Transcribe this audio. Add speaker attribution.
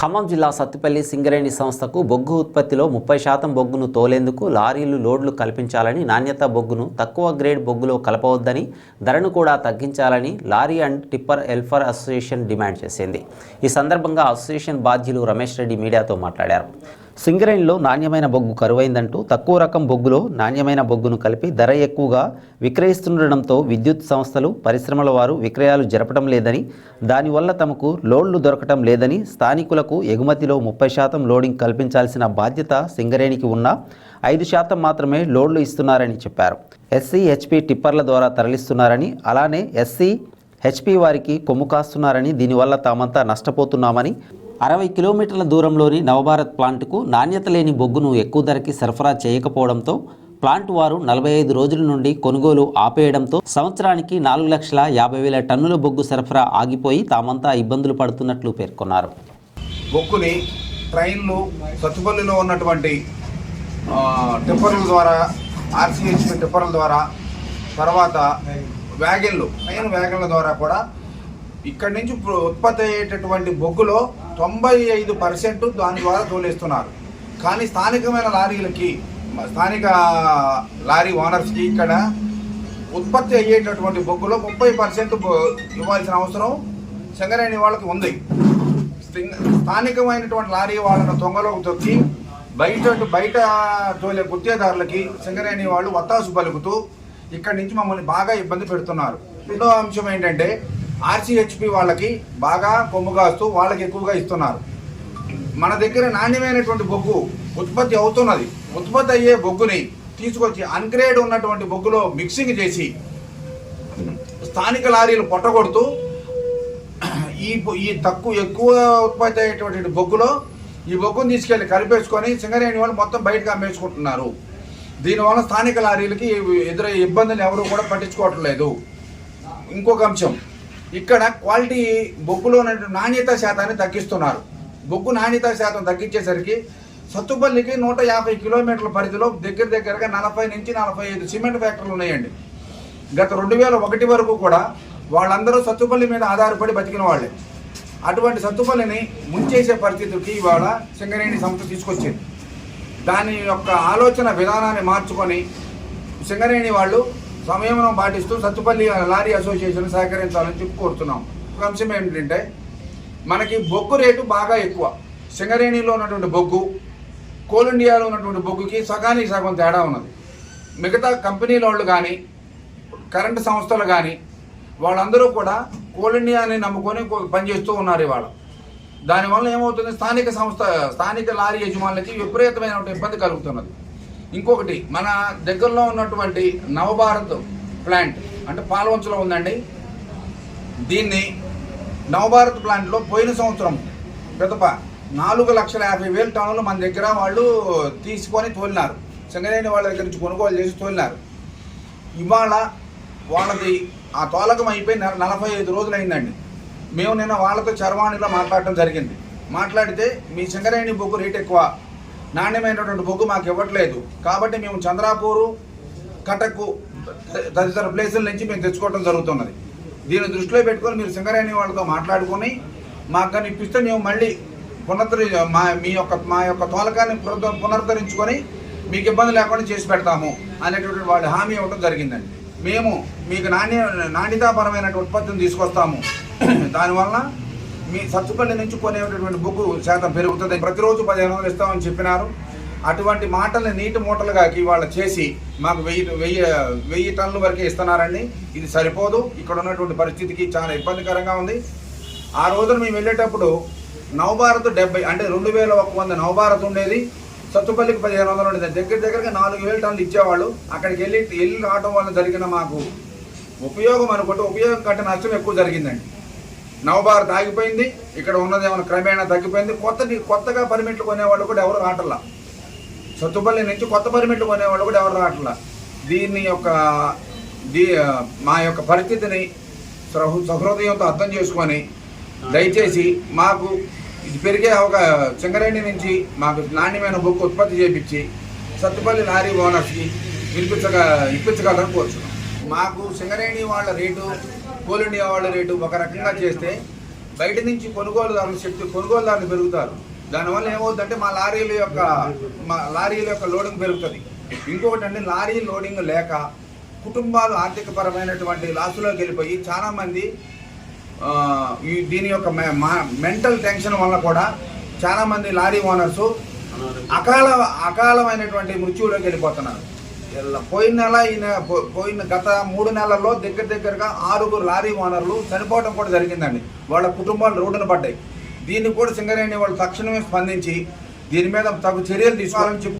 Speaker 1: ఖమ్మం జిల్లా సత్తుపల్లి సింగరేణి సంస్థకు బొగ్గు ఉత్పత్తిలో ముప్పై శాతం బొగ్గును తోలేందుకు లారీలు లోడ్లు కల్పించాలని నాణ్యత బొగ్గును తక్కువ గ్రేడ్ బొగ్గులో కలపవద్దని ధరను కూడా తగ్గించాలని లారీ అండ్ టిప్పర్ ఎల్ఫర్ అసోసియేషన్ డిమాండ్ చేసింది. ఈ సందర్భంగా అసోసియేషన్ బాధ్యులు రమేష్ రెడ్డి మీడియాతో మాట్లాడారు. సింగరేణిలో నాణ్యమైన బొగ్గు కరువైందంటూ తక్కువ రకం బొగ్గులో నాణ్యమైన బొగ్గును కలిపి ధర ఎక్కువగా విక్రయిస్తుండడంతో విద్యుత్ సంస్థలు పరిశ్రమల వారు విక్రయాలు జరపడం లేదని దానివల్ల తమకు లోడ్లు దొరకటం లేదని స్థానికులకు ఎగుమతిలో ముప్పై శాతం లోడింగ్ కల్పించాల్సిన బాధ్యత సింగరేణికి ఉన్న ఐదు శాతం మాత్రమే లోడ్లు ఇస్తున్నారని చెప్పారు. ఎస్సీ హెచ్పి టిప్పర్ల ద్వారా తరలిస్తున్నారని అలానే ఎస్సీ హెచ్పి వారికి కొమ్ము కాస్తున్నారని దీనివల్ల తామంతా నష్టపోతున్నామని అరవై కిలోమీటర్ల దూరంలోని నవభారత్ ప్లాంటుకు నాణ్యత లేని బొగ్గును ఎక్కువ ధరకి సరఫరా చేయకపోవడంతో ప్లాంట్ వారు నలభై ఐదు రోజుల నుండి కొనుగోలు ఆపేయడంతో సంవత్సరానికి నాలుగు లక్షల యాభై వేల టన్నుల బొగ్గు సరఫరా ఆగిపోయి తామంతా ఇబ్బందులు పడుతున్నట్లు పేర్కొన్నారు.
Speaker 2: బొగ్గుని ట్రైన్లు సత్తుపల్లిలో ఉన్నటువంటి ఆ, టిప్పర్ల ద్వారా ఆర్సీహెచ్ టిప్పర్ల ద్వారా తర్వాత వ్యాగన్లు ట్రైన్ వ్యాగన్ల ద్వారా కూడా ఇక్కడి నుంచి ఉత్పత్తి అయ్యేటటువంటి బొగ్గులో తొంభై ఐదు పర్సెంట్ దాని ద్వారా తోలేస్తున్నారు. కానీ స్థానికమైన లారీలకి స్థానిక లారీ ఓనర్స్కి ఇక్కడ ఉత్పత్తి అయ్యేటటువంటి బొగ్గులో ముప్పై పర్సెంట్ ఇవ్వాల్సిన అవసరం సింగరేణి వాళ్ళకి ఉంది. స్థానికమైనటువంటి లారీ వాళ్ళను తొంగలోకి తొక్కి బయట బయట తోలే గుత్తేదారులకి సింగరేణి వాళ్ళు వత్తాసు పలుకుతూ ఇక్కడి నుంచి మమ్మల్ని బాగా ఇబ్బంది పెడుతున్నారు. రెండో అంశం ఏంటంటే ఆర్సీహెచ్పి వాళ్ళకి బాగా కొమ్ము కాస్తూ వాళ్ళకి ఎక్కువగా ఇస్తున్నారు. మన దగ్గర నాణ్యమైనటువంటి బొగ్గు ఉత్పత్తి అవుతున్నది. ఉత్పత్తి అయ్యే బొగ్గుని తీసుకొచ్చి అన్గ్రేడ్ ఉన్నటువంటి బొగ్గులో మిక్సింగ్ చేసి స్థానిక లారీలు పొట్టగొడుతూ ఈ ఈ తక్కువ ఎక్కువ ఉత్పత్తి అయ్యేటువంటి బొగ్గులో ఈ బొగ్గును తీసుకెళ్ళి కలిపేసుకొని సింగరేణి వాళ్ళు మొత్తం బయటకు అమ్మేసుకుంటున్నారు. దీనివల్ల స్థానిక లారీలకి ఎదురయ్యే ఇబ్బందులు ఎవరు కూడా పట్టించుకోవటం లేదు ఇంకొక అంశం. ఇక్కడ క్వాలిటీ బొగ్గులో ఉన్నటువంటి నాణ్యత శాతాన్ని తగ్గిస్తున్నారు. బొగ్గు నాణ్యత శాతం తగ్గించేసరికి సత్తుపల్లికి నూట యాభై కిలోమీటర్ల పరిధిలో దగ్గర దగ్గరగా నలభై నుంచి నలభై ఐదు సిమెంట్ ఫ్యాక్టరీలు ఉన్నాయండి. గత రెండు వేల ఒకటి వరకు కూడా వాళ్ళందరూ సత్తుపల్లి మీద ఆధారపడి బతికిన వాళ్ళే. అటువంటి సత్తుపల్లిని ముంచేసే పరిస్థితికి ఇవాళ సింగరేణి సంస్థ తీసుకొచ్చింది. దాని యొక్క ఆలోచన విధానాన్ని మార్చుకొని సింగరేణి వాళ్ళు సంయమనం పాటిస్తూ సత్తుపల్లి లారీ అసోసియేషన్ సహకరించాలని చెప్పి కోరుతున్నాం. ఒక అంశం ఏమిటంటే మనకి బొగ్గు రేటు బాగా ఎక్కువ. సింగరేణిలో ఉన్నటువంటి బొగ్గు కోల్ ఇండియాలో ఉన్నటువంటి బొగ్గుకి సగానికి సగం తేడా ఉన్నది. మిగతా కంపెనీల వాళ్ళు కానీ కరెంటు సంస్థలు కానీ వాళ్ళందరూ కూడా కోల్ ఇండియాని నమ్ముకొని పనిచేస్తూ ఉన్నారు ఇవాళ. దానివల్ల ఏమవుతుంది? స్థానిక సంస్థ స్థానిక లారీ యజమానులకి విపరీతమైన ఇబ్బంది కలుగుతున్నది. ఇంకొకటి మన దగ్గరలో ఉన్నటువంటి నవభారత్ ప్లాంట్ అంటే పాలవంచలో ఉందండి. దీన్ని నవభారత్ ప్లాంట్లో పోయిన సంవత్సరం గతప నాలుగు లక్షల యాభై వేల టన్నులు మన దగ్గర వాళ్ళు తీసుకొని తోలినారు. సింగరేణి వాళ్ళ దగ్గర నుంచి కొనుగోలు చేసి తోలినారు. ఇవాళ వాళ్ళది ఆ తోలకం అయిపోయి నలభై ఐదు రోజులు అయిందండి మేము నిన్న వాళ్ళతో చరవాణిలో మాట్లాడటం జరిగింది. మాట్లాడితే మీ సింగరేణి బొగ్గు రేట్ ఎక్కువ నాణ్యమైనటువంటి బొగ్గు మాకు ఇవ్వట్లేదు. కాబట్టి మేము చంద్రాపూరు కటక్కు తదితర ప్లేసుల నుంచి మేము తెచ్చుకోవడం జరుగుతున్నది. దీన్ని దృష్టిలో పెట్టుకొని మీరు సింగరేణి వాళ్ళతో మాట్లాడుకొని మాకు కానీ ఇప్పిస్తే మేము మళ్ళీ పునరుద్ధరి మా మీ యొక్క మా యొక్క తోలకాన్ని పునరుద్ధరించుకొని మీకు ఇబ్బంది లేకుండా చేసి పెడతాము అనేటువంటి వాళ్ళు హామీ ఇవ్వడం జరిగిందండి. మేము మీకు నాణ్య నాణ్యతాపరమైనటువంటి ఉత్పత్తిని తీసుకొస్తాము. దానివల్ల మీ సత్తుపల్లి నుంచి కొనేటువంటి బుక్ శాతం పెరుగుతుంది. ప్రతిరోజు పదిహేను వందలు ఇస్తామని చెప్పినారు. అటువంటి మాటల్ని నీటి మూటలుగా ఇవాళ చేసి మాకు వెయ్యి వెయ్యి వెయ్యి టన్నుల వరకే ఇస్తున్నారండి. ఇది సరిపోదు. ఇక్కడ ఉన్నటువంటి పరిస్థితికి చాలా ఇబ్బందికరంగా ఉంది. ఆ రోజున మేము వెళ్ళేటప్పుడు నవభారత్ డెబ్బై అంటే రెండు వేల ఒక వంద నవభారత్ ఉండేది. సత్తుపల్లికి పదిహేను వందలు ఉండేది. దగ్గర దగ్గరగా నాలుగు వేల టన్నులు ఇచ్చేవాళ్ళు. అక్కడికి వెళ్ళి వెళ్ళి రావడం వల్ల జరిగిన మాకు ఉపయోగం అనుకుంటే ఉపయోగం కంటే నష్టం ఎక్కువ జరిగిందండి. నవభారత్ ఆగిపోయింది. ఇక్కడ ఉన్నది ఏమైనా క్రమేణా తగ్గిపోయింది. కొత్త కొత్తగా పర్మిట్లు కొనేవాళ్ళు కూడా ఎవరు రావట్లా. సత్తుపల్లి నుంచి కొత్త పర్మిట్లు కొనేవాళ్ళు కూడా ఎవరు రావట్లా. దీన్ని యొక్క దీ మా యొక్క పరిస్థితిని సహృ- సహృదయంతో అర్థం చేసుకొని దయచేసి మాకు ఇది పెరిగే అవకా సింగరేణి నుంచి మాకు నాణ్యమైన బుక్ ఉత్పత్తి చేపించి సత్తుపల్లి లారీ ఓనర్స్కి వినిపించగా ఇప్పించగలరని కోరుచున్నాం. మాకు సింగరేణి వాళ్ళ రేటు కోల్ ఇండియా వాళ్ళ రేటు ఒక రకంగా చేస్తే బయట నుంచి కొనుగోలుదారుల శక్తి కొనుగోలుదారులు పెరుగుతారు. దానివల్ల ఏమవుతుందంటే మా లారీల యొక్క మా లారీల యొక్క లోడింగ్ పెరుగుతుంది. ఇంకొకటి అంటే లారీ లోడింగ్ లేక కుటుంబాలు ఆర్థికపరమైనటువంటి లాసులోకి వెళ్ళిపోయి చాలామంది ఈ దీని యొక్క మెంటల్ టెన్షన్ వల్ల కూడా చాలామంది లారీ ఓనర్స్ అకాల అకాలమైనటువంటి మృత్యువులోకి వెళ్ళిపోతున్నారు. పోయిన నెల ఈ పో- పోయిన గత మూడు నెలల్లో దగ్గర దగ్గరగా ఆరుగురు లారీ ఓనర్లు చనిపోవడం కూడా జరిగిందండి. వాళ్ళ కుటుంబాలు రోడ్డున పడ్డాయి. దీన్ని కూడా సింగరేణి వాళ్ళు తక్షణమే స్పందించి దీని మీద తగు చర్యలు తీసుకోవాలని చెప్పి